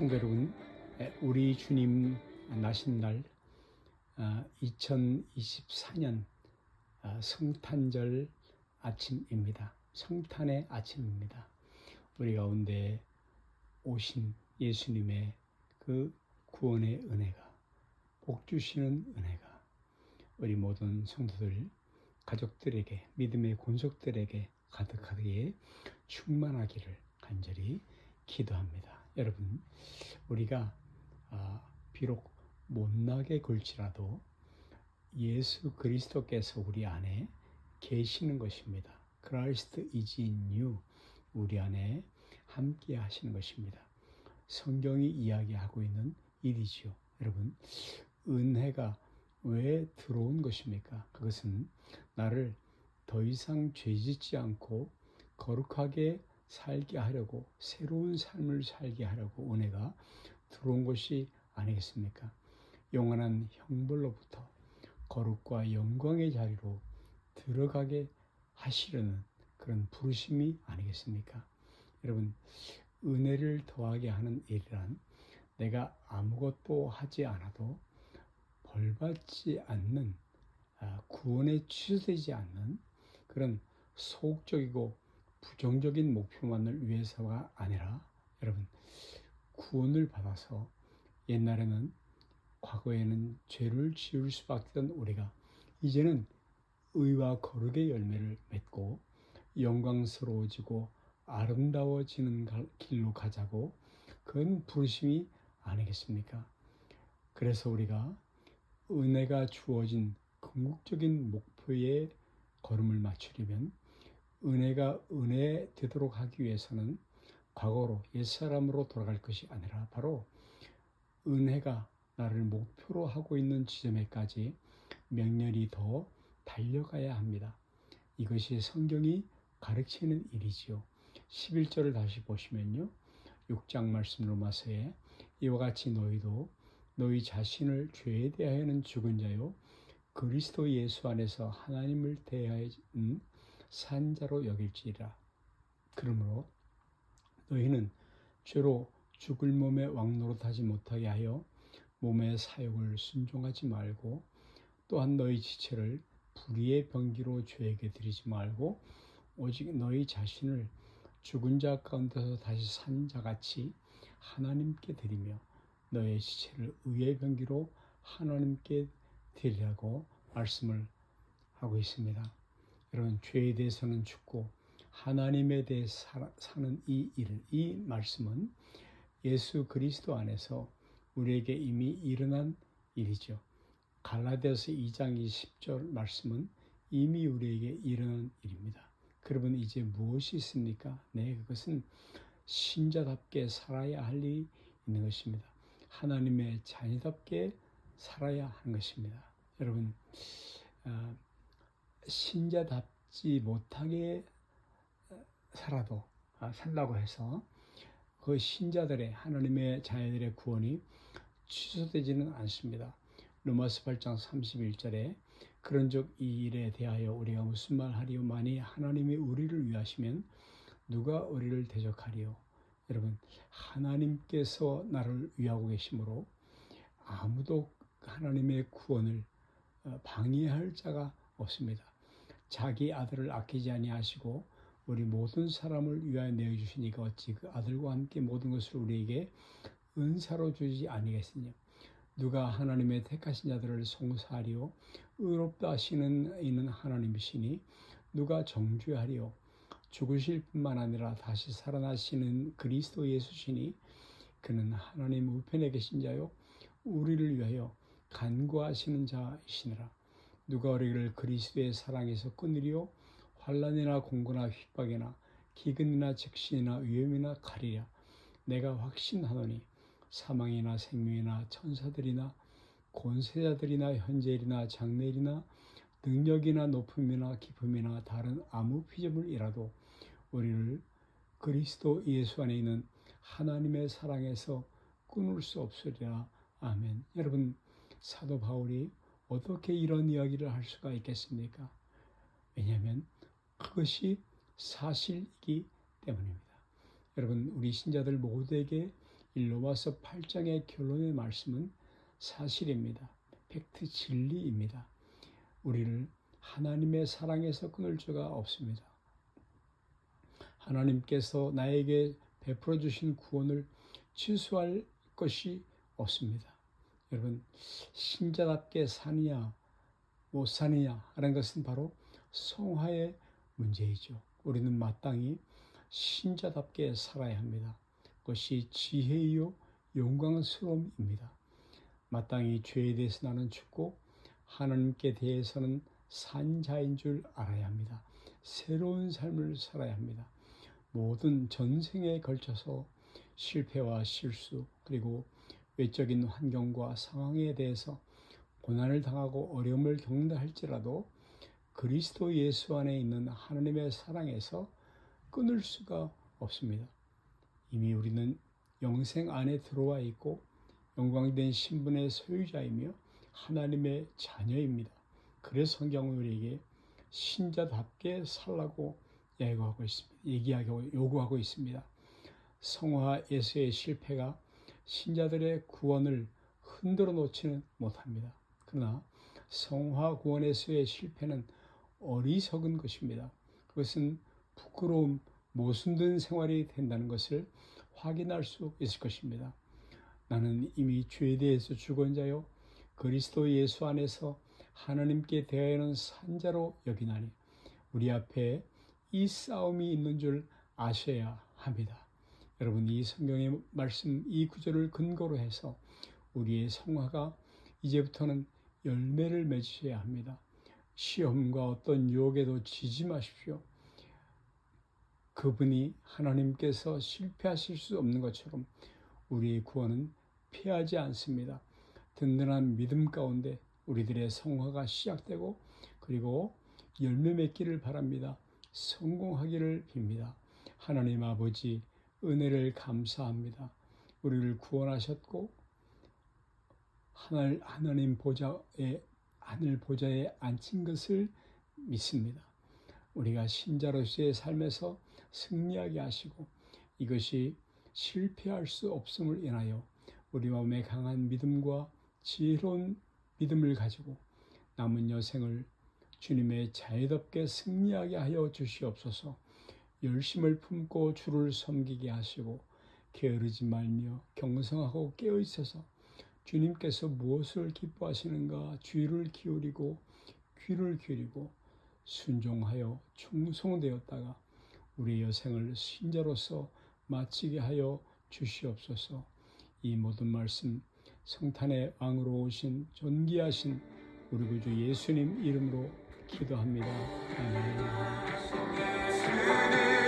성도 여러분, 우리 주님 나신 날 2024년 성탄절 아침입니다. 성탄의 아침입니다. 우리 가운데 오신 예수님의 그 구원의 은혜가 복 주시는 은혜가 우리 모든 성도들 가족들에게 믿음의 권속들에게 가득하게 충만하기를 간절히 기도합니다. 여러분, 우리가 아, 비록 못나게 굴지라도 예수 그리스도께서 우리 안에 계시는 것입니다. Christ is in you. 우리 안에 함께 하시는 것입니다. 성경이 이야기하고 있는 일이지요. 여러분, 은혜가 왜 들어온 것입니까? 그것은 나를 더 이상 죄 짓지 않고 거룩하게 살게 하려고 새로운 삶을 살게 하려고 은혜가 들어온 것이 아니겠습니까? 영원한 형벌로부터 거룩과 영광의 자리로 들어가게 하시려는 그런 부르심이 아니겠습니까? 여러분, 은혜를 더하게 하는 일이란 내가 아무것도 하지 않아도 벌받지 않는 아, 구원에 취소되지 않는 그런 소극적이고 부정적인 목표만을 위해서가 아니라 여러분 구원을 받아서 옛날에는 과거에는 죄를 지을 수밖에 없던 우리가 이제는 의와 거룩의 열매를 맺고 영광스러워지고 아름다워지는 길로 가자고 그건 부르심이 아니겠습니까? 그래서 우리가 은혜가 주어진 궁극적인 목표에 걸음을 맞추려면 은혜가 은혜 되도록 하기 위해서는 과거로 옛사람으로 돌아갈 것이 아니라 바로 은혜가 나를 목표로 하고 있는 지점에까지 명렬히 더 달려가야 합니다. 이것이 성경이 가르치는 일이지요. 11절을 다시 보시면요. 6장 말씀 로마서에 이와 같이 너희도 너희 자신을 죄에 대하여는 죽은 자요 그리스도 예수 안에서 하나님을 대하여는 산자로 여길지라. 그러므로 너희는 죄로 죽을 몸의 왕노릇하지 못하게 하여 몸의 사욕을 순종하지 말고 또한 너희 지체를 불의의 병기로 죄에게 드리지 말고 오직 너희 자신을 죽은 자 가운데서 다시 산 자같이 하나님께 드리며 너의 지체를 의의 병기로 하나님께 드리라고 말씀을 하고 있습니다. 여러분 죄에 대해서는 죽고 하나님에 대해 사는 이 일, 이 말씀은 예수 그리스도 안에서 우리에게 이미 일어난 일이죠. 갈라디아서 2장 20절 말씀은 이미 우리에게 일어난 일입니다. 그러분 이제 무엇이 있습니까? 네, 그것은 신자답게 살아야 할 일이 있는 것입니다. 하나님의 자녀답게 살아야 하는 것입니다. 여러분, 어, 신자답지 못하게 살아도 아, 살라고 해서 그 신자들의 하나님의 자녀들의 구원이 취소되지는 않습니다. 로마서 8장 31절에 그런즉 이 일에 대하여 우리가 무슨 말 하리요 만이 하나님이 우리를 위하시면 누가 우리를 대적하리요 여러분 하나님께서 나를 위하고 계시므로 아무도 하나님의 구원을 어, 방해할 자가 없습니다. 자기 아들을 아끼지 아니하시고 우리 모든 사람을 위하여 내어 주시니까 어찌 그 아들과 함께 모든 것을 우리에게 은사로 주지 아니겠느냐. 누가 하나님의 택하신 자들을 송사하리요? 의롭다 하시는 이는 하나님이시니 누가 정죄하리요? 죽으실 뿐만 아니라 다시 살아나시는 그리스도 예수시니 그는 하나님 우편에 계신 자요 우리를 위하여 간구하시는 자이시니라 누가 우리를 그리스도의 사랑에서 끊으리요 환란이나 공고나 핍박이나 기근이나 적신이나 위험이나 가리랴 내가 확신하노니 사망이나 생명이나 천사들이나 권세자들이나 현재일이나 장래일이나 능력이나 높음이나 기쁨이나 다른 아무 피조물이라도 우리를 그리스도 예수 안에 있는 하나님의 사랑에서 끊을 수 없으리라. 아멘. 여러분, 사도 바울이 어떻게 이런 이야기를 할 수가 있겠습니까? 왜냐하면 그것이 사실이기 때문입니다. 여러분, 우리 신자들 모두에게 이 로마서 8장의 결론의 말씀은 사실입니다. 팩트 진리입니다. 우리를 하나님의 사랑에서 끊을 수가 없습니다. 하나님께서 나에게 베풀어 주신 구원을 취소할 것이 없습니다. 여러분 신자답게 사느냐 못 사느냐 하는 것은 바로 성화의 문제이죠. 우리는 마땅히 신자답게 살아야 합니다. 그것이 지혜이요 영광스러움입니다. 마땅히 죄에 대해서 나는 죽고 하나님께 대해서는 산자인 줄 알아야 합니다. 새로운 삶을 살아야 합니다. 모든 전생에 걸쳐서 실패와 실수 그리고 외적인 환경과 상황에 대해서 고난을 당하고 어려움을 겪는다 할지라도 그리스도 예수 안에 있는 하나님의 사랑에서 끊을 수가 없습니다. 이미 우리는 영생 안에 들어와 있고 영광된 신분의 소유자이며 하나님의 자녀입니다. 그래서 성경은 우리에게 신자답게 살라고 예고하고 있습니다. 얘기하고 요구하고 있습니다. 성화에서의 실패가 신자들의 구원을 흔들어 놓지는 못합니다. 그러나 성화 구원에서의 실패는 어리석은 것입니다. 그것은 부끄러움, 모순된 생활이 된다는 것을 확인할 수 있을 것입니다. 나는 이미 죄에 대해서 죽은 자요 그리스도 예수 안에서 하나님께 대하여는 산자로 여기나니 우리 앞에 이 싸움이 있는 줄 아셔야 합니다. 여러분 이 성경의 말씀 이 구절을 근거로 해서 우리의 성화가 이제부터는 열매를 맺으셔야 합니다. 시험과 어떤 유혹에도 지지 마십시오. 그분이 하나님께서 실패하실 수 없는 것처럼 우리의 구원은 피하지 않습니다. 든든한 믿음 가운데 우리들의 성화가 시작되고 그리고 열매 맺기를 바랍니다. 성공하기를 빕니다. 하나님 아버지 은혜를 감사합니다. 우리를 구원하셨고 하늘 하나님 보좌에 하늘 보좌에 앉힌 것을 믿습니다. 우리가 신자로서의 삶에서 승리하게 하시고 이것이 실패할 수 없음을 인하여 우리 마음에 강한 믿음과 지혜로운 믿음을 가지고 남은 여생을 주님의 자유롭게 승리하게 하여 주시옵소서. 열심을 품고 주를 섬기게 하시고 게으르지 말며 경성하고 깨어 있어서 주님께서 무엇을 기뻐하시는가 주의를 기울이고 귀를 기울이고 순종하여 충성되었다가 우리 여생을 신자로서 마치게 하여 주시옵소서. 이 모든 말씀 성탄의 왕으로 오신 존귀하신 우리 구주 예수님 이름으로 기도합니다. 아멘. Sitting